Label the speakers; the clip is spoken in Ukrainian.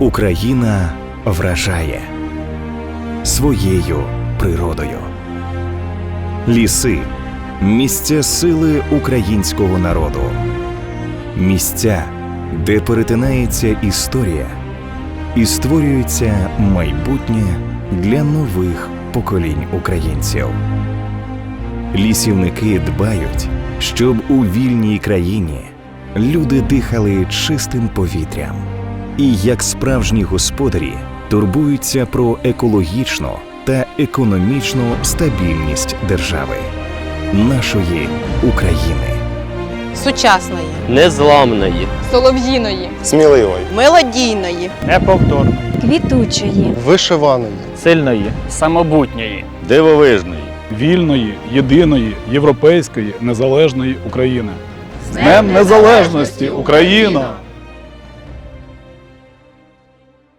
Speaker 1: Україна вражає своєю природою. Ліси місця сили українського народу. Місця, де перетинається історія і створюється майбутнє для нових поколінь українців. Лісівники дбають, щоб у вільній країні люди дихали чистим повітрям і, як справжні господарі, турбуються про екологічну та економічну стабільність держави, нашої України.
Speaker 2: сучасної,
Speaker 3: незламної,
Speaker 4: солов'їної,
Speaker 5: сміливої,
Speaker 2: мелодійної,
Speaker 6: неповторної,
Speaker 7: квітучої,
Speaker 5: вишиваної,
Speaker 6: сильної, самобутньої,
Speaker 3: дивовижної.
Speaker 8: вільної, єдиної, європейської, незалежної України. З Днем Незалежності, Україна!